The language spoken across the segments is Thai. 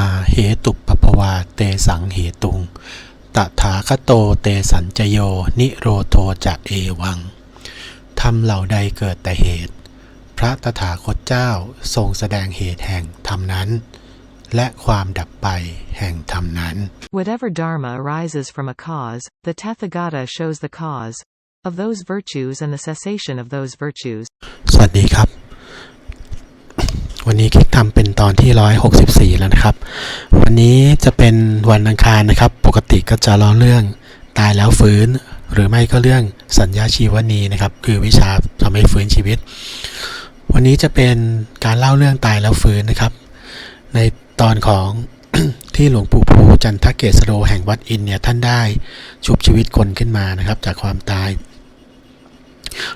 มาเหตุปปภวาเตสังเหตุง ตถาคโตเตสัญจโย นิโรโทจะเอวังทำเหล่าใดเกิดแต่เหตุ พระตถาคตเจ้าทรงแสดงเหตุแห่งธรรมนั้น และความดับไปแห่งธรรมนั้น Whatever dharma arises from a cause, the Tathagata shows the cause of those virtues and the cessation of those virtues. สวัสดีครับ วันนี้คลิกทำเป็นตอนที่ 164 แล้วนะครับ วันนี้จะเป็นวันอังคารนะครับ ปกติก็จะเล่าเรื่องตายแล้วฟื้น หรือไม่ก็เรื่องสัญญาชีวนีนะครับ คือวิชาทำให้ฟื้นชีวิต วันนี้จะเป็นการเล่าเรื่องตายแล้วฟื้นนะครับ ในตอนของที่หลวงปู่ภูจันทเกษโรแห่งวัดอินเนี่ยท่านได้ชุบชีวิตคนขึ้นมานะครับ จากความตาย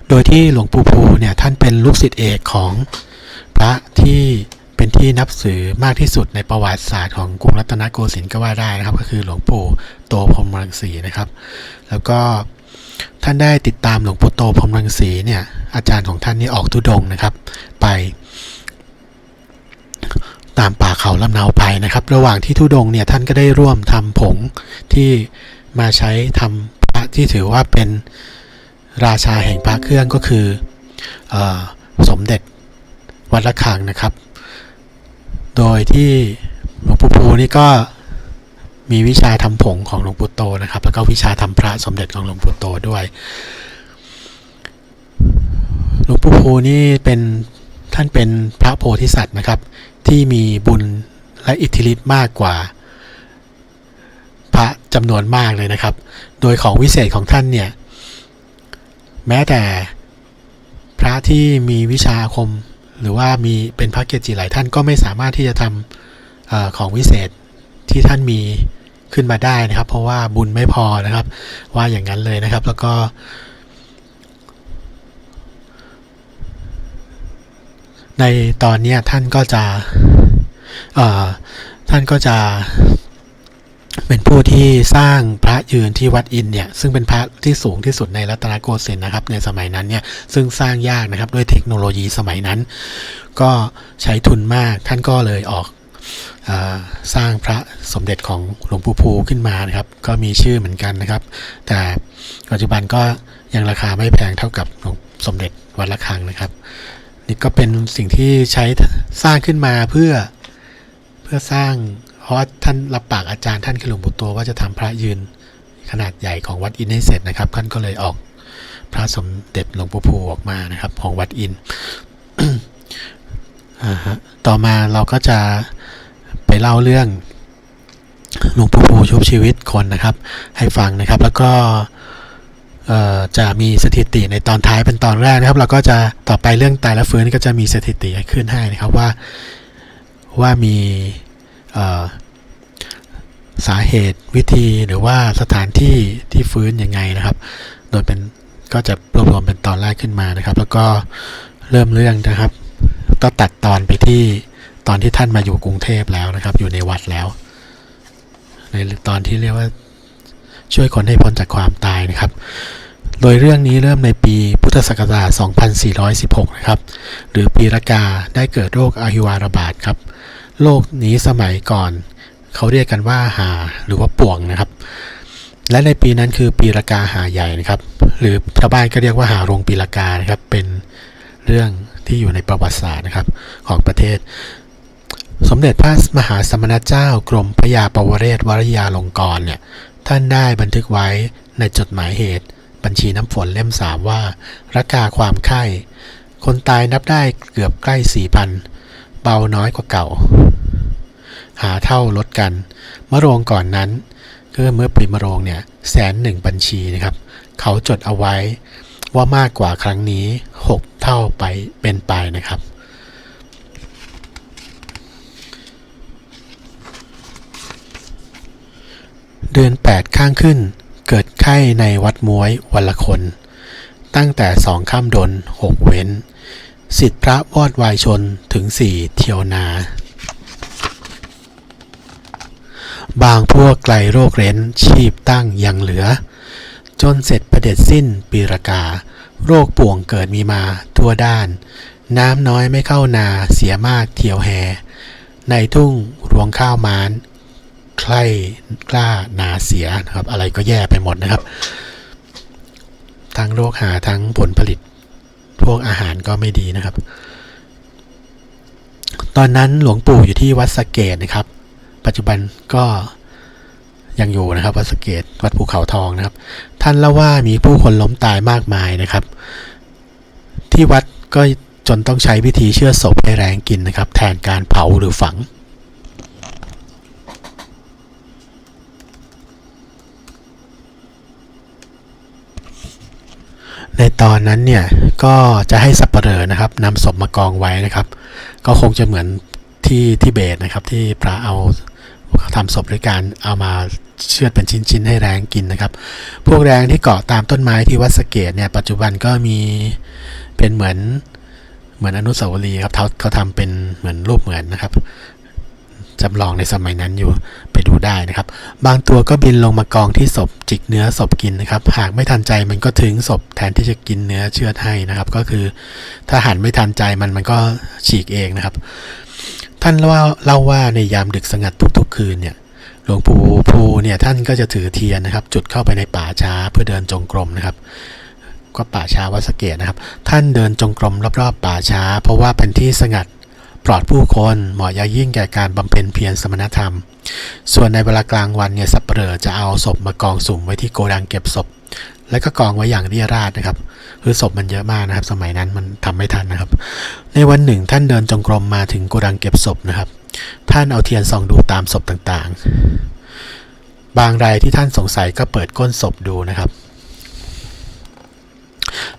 โดยที่หลวงปู่ภูเนี่ยท่านเป็นลูกศิษย์เอกของ พระที่เป็นที่นับถือมากที่สุดในประวัติศาสตร์ของกรุงรัตนโกสินทร์ก็ว่าได้นะครับ ก็คือหลวงปู่โตพรมรังสีนะครับ แล้วก็ท่านได้ติดตามหลวงปู่โตพรมรังสีเนี่ยอาจารย์ของท่านนี่ออกทุดงนะครับ ไป ตามป่าเขาลำนาวไปนะครับ ระหว่างที่ทุดงเนี่ยท่านก็ได้ร่วมทำผงที่มาใช้ทำพระที่ถือว่าเป็นราชาแห่งพระเครื่องก็คืออสมเด็จ วัดระฆังนะครับ โดยที่หลวงปู่ภูนี่ก็มีวิชาทำผงของหลวงปู่โตนะครับ แล้วก็วิชาทำพระสมเด็จของหลวงปู่โตด้วย หลวงปู่ภูนี่เป็นท่านเป็นพระโพธิสัตว์นะครับ ที่มีบุญและอิทธิฤทธิ์มากกว่า พระจำนวนมากเลยนะครับ โดยของวิเศษของท่านเนี่ย แม้แต่พระที่มีวิชาคม หรือว่ามีเป็นพระเกจิหลายท่านก็ไม่สามารถที่จะทำอของวิเศษที่ท่านมีขึ้นมาได้นะครับ เพราะว่าบุญไม่พอนะครับ ว่าอย่างนั้นเลยนะครับ แล้วก็ ในตอนนี้ท่านก็จะท่านก็จะ เป็นผู้ที่สร้างพระยืนที่วัดอินเนี่ยซึ่งเป็นพระที่สูงที่สุดในรัตนโกสินทร์นะครับในสมัยนั้นเนี่ยซึ่งสร้างยากนะครับด้วยเทคโนโลยีสมัยนั้น ก็ใช้ทุนมากท่านก็เลยออกสร้างพระสมเด็จของหลวงปู่ภูขึ้นมานะครับ ก็มีชื่อเหมือนกันนะครับ แต่ปัจจุบันก็ยังราคาไม่แพงเท่ากับหลวงสมเด็จวัดระฆังนะครับ นี่ก็เป็นสิ่งที่ใช้สร้างขึ้นมาเพื่อเพื่อสร้าง เพราะว่าท่านรับปากอาจารย์ท่านคือหลวงปู่โตว่าจะทำพระยืนขนาดใหญ่ของวัดอินให้เสร็จนะครับ ท่านก็เลยออกพระสมเด็จหลวงปู่ภูออกมานะครับ ของวัดอินอต่อมาเราก็จะไปเล่าเรื่องหลวงปู่ภูชุบชีวิตคนนะครับ ให้ฟังนะครับ แล้วก็จะมีสถิติในตอนท้ายเป็นตอนแรกนะครับ เราก็จะต่อไปเรื่องตายแล้วฟื้นก็จะมีสถิติขึ้นให้นะครับว่าว่ามี สาเหตุวิธีหรือว่าสถานที่ที่ฟื้นยังไงนะครับ โดยเป็นก็จะรวบรวมเป็นตอนแรกขึ้นมานะครับ แล้วก็เริ่มเรื่องนะครับ ก็ตัดตอนไปที่ตอนที่ท่านมาอยู่กรุงเทพแล้วนะครับ อยู่ในวัดแล้ว ในตอนที่เรียกว่าช่วยคนให้พ้นจากความตายนะครับ โดยเรื่องนี้เริ่มในปีพุทธศักราช 2416 นะครับ หรือปีละกาได้เกิดโรคอหิวาระบาดครับ โรคนี้สมัยก่อน เขาเรียกกันว่าหาหรือว่าป่วงนะครับ และในปีนั้นคือปีละกาหาใหญ่นะครับ หรือชาวบ้านก็เรียกว่าหาโรงปีละกานะครับ เป็นเรื่องที่อยู่ในประวัติศาสตร์นะครับของประเทศ สมเด็จพระมหาสมณเจ้ากรมพระยาปวเรศวรยาลงกรเนี่ยท่านได้บันทึกไว้ในจดหมายเหตุบัญชีน้ำฝนเล่มสามว่ารักกาความไข้ คนตายนับได้เกือบใกล้สี่พัน เบาน้อยกว่าเก่า หาเท่าลดกัน มะโรงก่อนนั้นก็เมื่อปีมะโรงเนี่ยแสนหนึ่งบัญชีนะครับ เขาจดเอาไว้ว่ามากกว่าครั้งนี้หกเท่าไปเป็นไปนะครับ เดือน 8 ข้างขึ้นเกิดไข้ในวัดม้วยวันละคน ตั้งแต่สองข้ามดนหกเว้น สิทธิพระวอดวายชนถึงสี่เที่ยวนา บางพวกไกลโรคเร้นชีพตั้งยังเหลือ จนเสร็จประเด็จสิ้นปีรากา โรคป่วงเกิดมีมาทั่วด้าน น้ำน้อยไม่เข้านาเสียมากเที่ยวแห ในทุ่งรวงข้าวมานใครกล้านาเสียนะครับ อะไรก็แย่ไปหมดนะครับ ทั้งโรคหาทั้งผลผลิต พวกอาหารก็ไม่ดีนะครับ ตอนนั้นหลวงปู่อยู่ที่วัดสะเกดนะครับ ปัจจุบันก็ยังอยู่นะครับ วัดสะเกดวัดภูเขาทองนะครับ ท่านเล่าว่ามีผู้คนล้มตายมากมายนะครับ ที่วัดก็จนต้องใช้วิธีเชื่อศพให้แรงกินนะครับ แทนการเผาหรือฝัง ในตอนนั้นเนี่ยก็จะให้สับปเหร่อนะครับนำศพมากองไว้นะครับ ก็คงจะเหมือนที่ที่เบตนะครับที่พระเอาทำศพด้วยการเอามาเชือดเป็นชิ้นๆให้แรงกินนะครับ พวกแรงที่เกาะตามต้นไม้ที่วัดสะเกตเนี่ยปัจจุบันก็มีเป็นเหมือนเหมือนอนุสาวรีย์ครับเขาเขาทำเป็นเหมือนรูปเหมือนนะครับจำลองในสมัยนั้นอยู่ไปดู ได้นะครับ บางตัวก็บินลงมากองที่ศพจิกเนื้อศพกินนะครับ หากไม่ทันใจมันก็ถึงศพแทนที่จะกินเนื้อเชือให้นะครับ ก็คือถ้าหันไม่ทันใจมันมันก็ฉีกเองนะครับ ท่านเล่าเล่าว่าในยามดึกสงัดทุกๆ คืนเนี่ยหลวงปู่ภูเนี่ยท่านก็จะถือเทียนนะครับ จุดเข้าไปในป่าช้าเพื่อเดินจงกรมนะครับ ก็ป่าช้าวัดสะเกตนะครับ ท่านเดินจงกรมรอบๆป่าช้า เพราะว่าเป็นที่สงัด ปลอดผู้คนเหมาะอย่างยิ่งแก่การบำเพ็ญเพียรสมณธรรม ส่วนในเวลากลางวันเนี่ยสับเปลือจะเอาศพมากองสุ่มไว้ที่โกดังเก็บศพ แล้วก็กองไว้อย่างเรียราดนะครับ คือศพมันเยอะมากนะครับ สมัยนั้นมันทำไม่ทันนะครับ ในวันหนึ่งท่านเดินจงกรมมาถึงโกดังเก็บศพนะครับ ท่านเอาเทียนส่องดูตามศพต่างๆ บางรายที่ท่านสงสัยก็เปิดก้นศพดูนะครับ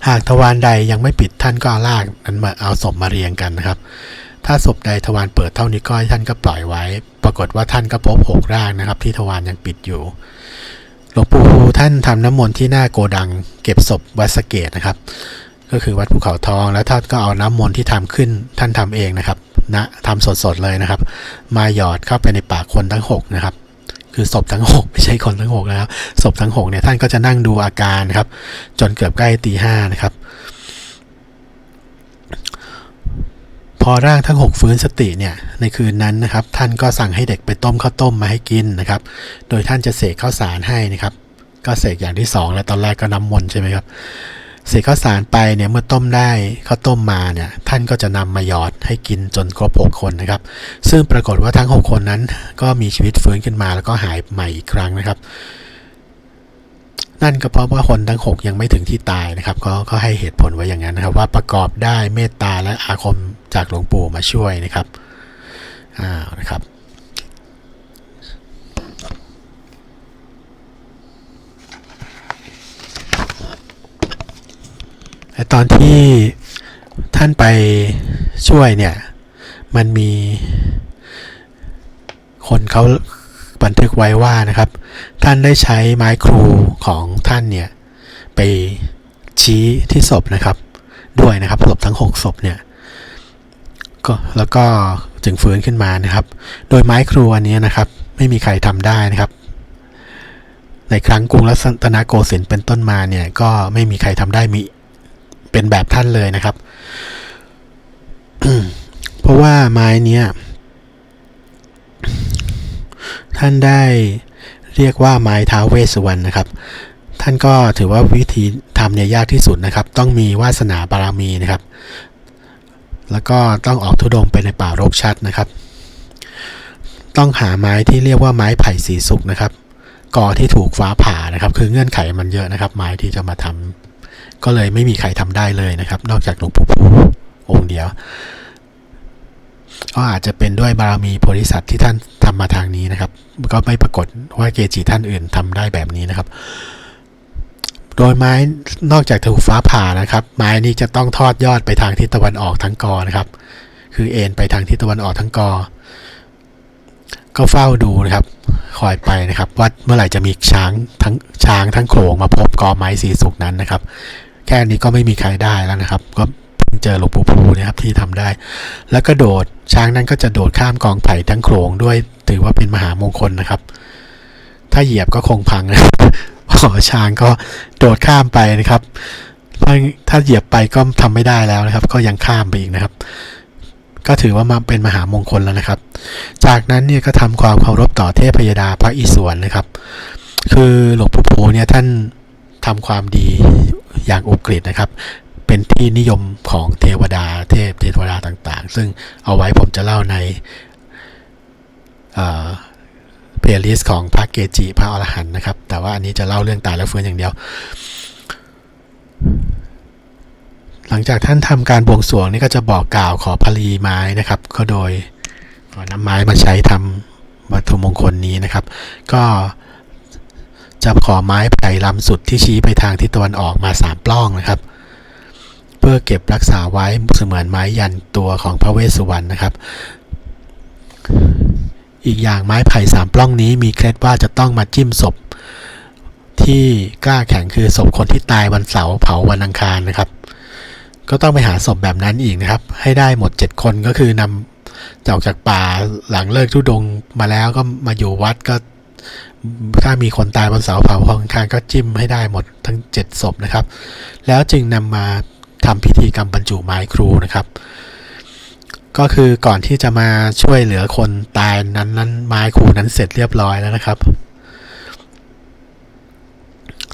หากทวารใดยังไม่ปิดท่านก็ลากนั้นมาเอาศพมาเรียงกันนะครับ ถ้าศพใดทวารเปิดเท่านี้วก้อยท่านก็ปล่อยไว้ ปรากฏว่าท่านก็พบหกร่างนะครับ ที่ทวารยังปิดอยู่หลวงปู่ท่านทำน้ำมนต์ที่หน้าโกดัง เก็บศพวัดสะเกตนะครับ ก็คือวัดภูเขาทองแล้วท่านก็เอาน้ำมนต์ที่ทำขึ้นท่านทำเองนะครับนะทำสดๆเลยนะครับ มาหยอดเข้าไปในปากคนทั้งหกนะครับคือศพทั้งหกไม่ใช่คนทั้งหกนะครับศพทั้งหกเนี่ยท่านก็จะนั่งดูอาการครับ จนเกือบใกล้ตีห้านะครับ พอร่างทั้ง 6 ฟื้นสติเนี่ยในคืนนั้นนะครับ ท่านก็สั่งให้เด็กไปต้มข้าวต้มมาให้กินนะครับ โดยท่านจะเสกข้าวสารให้นะครับ ก็เสกอย่างที่สองแล้วตอนแรกก็น้ำมนต์ใช่ไหมครับเสกข้าวสารไปเนี่ยเมื่อต้มได้ข้าวต้มมาเนี่ยท่านก็จะนำมาหยอดให้กินจนครบ6คนนะครับ ซึ่งปรากฏว่าทั้ง 6 คนนั้น ก็มีชีวิตฟื้นขึ้นมาแล้วก็หายใหม่อีกครั้งนะครับ นั่นก็เพราะว่าคนทั้ง 6 ยังไม่ถึงที่ตายนะครับ ก็ก็ให้เหตุผลไว้อย่างนั้นนะครับ ว่าประกอบได้เมตตาและอาคม จากหลวงปู่มาช่วยนะครับอ้าวนะครับแต่ตอนที่ท่านไปช่วยเนี่ย มันมีคนเขาบันทึกไว้ว่านะครับ ท่านได้ใช้ไม้ครูของท่านเนี่ย ไปชี้ที่ศพนะครับ ด้วยนะครับศพทั้ง 6 ศพเนี่ย ก็แล้วก็จึงฟื้นขึ้นมานะครับ โดยไม้ครูอันนี้นะครับ ไม่มีใครทำได้นะครับ ในครั้งกรุงรัตนโกสินทร์เป็นต้นมาเนี่ยก็ไม่มีใครทำได้มีเป็นแบบท่านเลยนะครับ เพราะว่าไม้เนี้ยท่านได้เรียกว่าไม้ท้าวเวสสุวรรณนะครับ ท่านก็ถือว่าวิธีทำเนี่ยยากที่สุดนะครับ ต้องมีวาสนาบารมีนะครับ แล้วก็ต้องออกทุดงไปในป่ารกชัดนะครับ ต้องหาไม้ที่เรียกว่าไม้ไผ่สีสุกนะครับกอที่ถูกฟ้าผ่านะครับ คือเงื่อนไขมันเยอะนะครับ ไม้ที่จะมาทำก็เลยไม่มีใครทำได้เลยนะครับ นอกจากหลวงปู่ภูองค์เดียวก็อาจจะเป็นด้วยบารมีโพธิสัตว์ที่ท่านทำมาทางนี้นะครับ ก็ไม่ปรากฏว่าเกจิท่านอื่นทำได้แบบนี้นะครับ โดยไม้นอกจากถูกฟ้าผ่านะครับ ไม้นี้จะต้องทอดยอดไปทางทิศตะวันออกทั้งกอนะครับ คือเอ็นไปทางทิศตะวันออกทั้งกอ ก็เฝ้าดูนะครับ คอยไปนะครับ ว่าเมื่อไหร่จะมีช้างทั้งช้างทั้งโขลงมาพบกอไม้สีสุกนั้นนะครับ แค่นี้ก็ไม่มีใครได้แล้วนะครับ ก็เพิ่งเจอหลวงปู่ภูนะครับที่ทำได้ แล้วก็โดดช้างนั้นก็จะโดดข้ามกองไผ่ทั้งโขลงด้วย ถือว่าเป็นมหามงคลนะครับ ถ้าเหยียบก็คงพังนะ พอช้างก็โดดข้ามไปนะครับ ถ้าถ้าเหยียบไปก็ทำไม่ได้แล้วนะครับ ก็ยังข้ามไปอีกนะครับ ก็ถือว่ามาเป็นมหามงคลแล้วนะครับ จากนั้นเนี่ยก็ทำความเคารพต่อเทพยดาพระอิศวรนะครับ คือหลวงปู่ภูเนี่ยท่านทำความดีอย่างอุกฤษนะครับ เป็นที่นิยมของเทวดาเทพเทวดาต่างๆ ซึ่งเอาไว้ผมจะเล่าใน เพลย์ลิสต์ของพระเกจิพระอรหันต์นะครับ แต่ว่าอันนี้จะเล่าเรื่องตายแล้วฟื้นอย่างเดียว หลังจากท่านทำการบวงสรวงนี่ก็จะบอกกล่าวขอพลีไม้นะครับ ก็โดยเอาน้ำไม้มาใช้ทำวัตถุมงคลนี้นะครับ ก็จะขอไม้ไผ่ลำสุดที่ชี้ไปทางทิศตะวันออกมาสามปล้องนะครับ เพื่อเก็บรักษาไว้เสมือนไม้ยันตัวของพระเวสสุวรรณนะครับ อีกอย่างไม้ไผ่สามปล้องนี้มีเคล็ดว่าจะต้องมาจิ้มศพ ที่กล้าแข็งคือศพคนที่ตายวันเสาร์เผาวันอังคารนะครับ ก็ต้องไปหาศพแบบนั้นอีกนะครับ ให้ได้หมด 7 คนก็คือนำจากจากป่าหลังเลิกทุดงมาแล้วก็มาอยู่วัดก็ถ้ามีคนตายวันเสาร์เผาวันอังคารก็จิ้มให้ได้หมดทั้ง 7 ศพนะครับ แล้วจึงนำมาทำพิธีกรรมบรรจุไม้ครูนะครับ ก็คือก่อนที่จะมาช่วยเหลือคนตายนั้นนั้นไม้ครูนั้นเสร็จเรียบร้อยแล้วนะครับ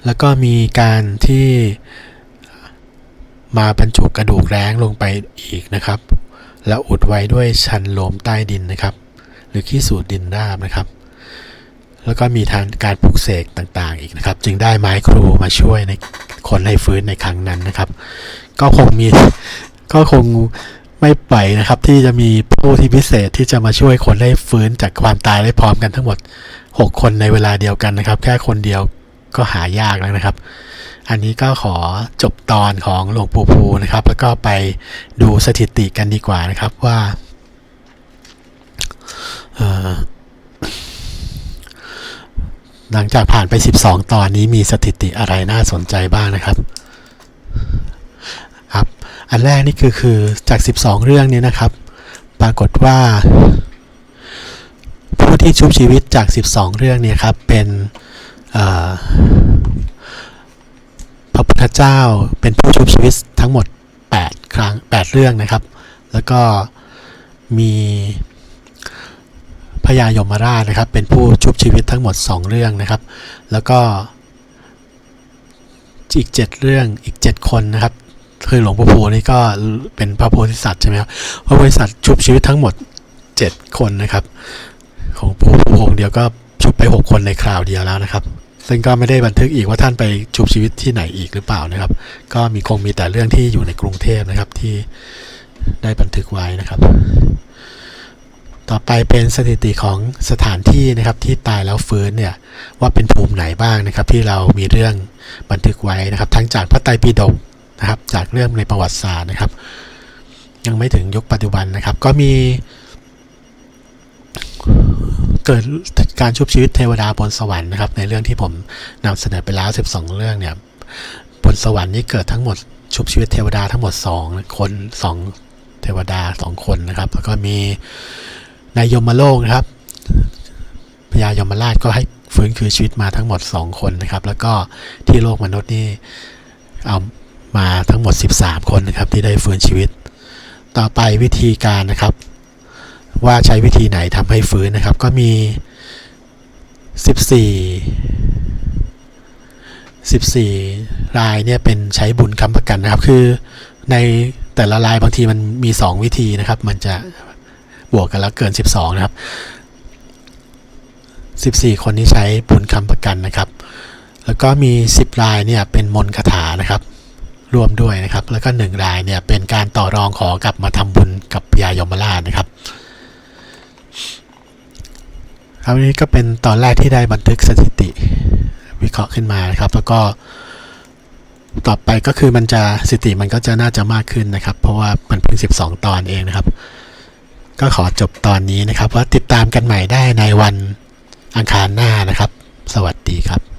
แล้วก็มีการที่มาบรรจุกระดูกแร้งลงไปอีกนะครับ แล้วอุดไว้ด้วยชันโลมใต้ดินนะครับ หรือขี้สูดดินราบนะครับ แล้วก็มีทางการปลุกเสกต่างๆ อีกนะครับ จึงได้ไม้ครูมาช่วยในคนให้ฟื้นในครั้งนั้นนะครับ ก็คงมีก็คง ไม่ปล่อยนะครับ ที่จะมีผู้ที่พิเศษที่จะมาช่วยคนให้ฟื้นจากความตายได้พร้อมกันทั้งหมด 6 คนในเวลาเดียวกันนะครับ แค่คนเดียวก็หายากแล้วนะครับ อันนี้ก็ขอจบตอนของหลวงปู่ภูนะครับ แล้วก็ไปดูสถิติกันดีกว่านะครับว่าหลังจากผ่านไป 12 ตอนนี้มีสถิติอะไรน่าสนใจบ้างนะครับ ครับ อันแรกนี่คือคือจาก 12 เรื่องนี้นะครับ ปรากฏว่า ผู้ที่ชุบชีวิตจาก 12 เรื่องเนี่ยครับ เป็นพระพุทธเจ้าเป็นผู้ชุบชีวิตทั้งหมด 8 ครั้ง 8 เรื่องนะครับ แล้วก็มีพญายมราชนะครับ เป็นผู้ชุบชีวิตทั้งหมด 2 เรื่องนะครับ แล้วก็อีก 7 เรื่องอีก 7 คนนะครับ คือหลวงปู่ภูนี่ก็เป็นพระโพธิสัตว์ใช่ไหมครับพระโพธิสัตว์ชุบชีวิตทั้งหมด 7 คนนะครับ ของปู่ภูองค์เดียวก็ชุบไป 6 คนในคราวเดียวแล้วนะครับ ซึ่งก็ไม่ได้บันทึกอีกว่าท่านไปชุบชีวิตที่ไหนอีกหรือเปล่านะครับ ก็มีคงมีแต่เรื่องที่อยู่ในกรุงเทพนะครับที่ได้บันทึกไว้นะครับ ต่อไปเป็นสถิติของสถานที่นะครับที่ตายแล้วฟื้นเนี่ยว่าเป็นภูมิไหนบ้างนะครับ ที่เรามีเรื่องบันทึกไว้นะครับ ทั้งจากพระไตรปิฎก นะครับ จากเรื่องในประวัติศาสตร์นะครับ ยังไม่ถึงยุคปัจจุบันนะครับ ก็มี เกิดการชุบชีวิตเทวดาบนสวรรค์นะครับ ในเรื่องที่ผมนำเสนอไปแล้ว 12 เรื่องเนี่ยบนสวรรค์นี่เกิดทั้งหมดชุบชีวิตเทวดาทั้งหมด 2 คน2เทวดา 2 คนนะครับ แล้วก็มีในยมโลกนะครับพญายมราชก็ให้ฟื้นคืนชีวิตมาทั้งหมด 2 คนนะครับ แล้วก็ที่โลกมนุษย์นี่เอา มาทั้งหมด 13 คนนะครับที่ได้ฟื้นชีวิต ต่อไปวิธีการนะครับ ว่าใช้วิธีไหนทำให้ฟื้นนะครับ ก็มี 14 14 รายเนี่ยเป็นใช้บุญค้ำประกันนะครับ คือในแต่ละรายบางทีมันมี 2 วิธีนะครับ มันจะบวกกันแล้วเกิน 12 นะครับ 14 คนนี้ใช้บุญค้ำประกันนะครับ แล้วก็มี 10 รายเนี่ยเป็นมนต์คาถานะครับ ร่วมด้วยนะครับ แล้วก็1รายเนี่ยเป็นการต่อรองขอกลับมาทำบุญกับพญายมราชนะครับครับอันนี้ก็เป็นตอนแรกที่ได้บันทึกสถิติวิเคราะห์ขึ้นมานะครับ แล้วก็ต่อไปก็คือมันจะสถิติมันก็จะน่าจะมากขึ้นนะครับ เพราะว่ามันเพิ่ง 12 ตอนเองนะครับ ก็ขอจบตอนนี้นะครับ ว่าติดตามกันใหม่ได้ในวันอังคารหน้านะครับ สวัสดีครับ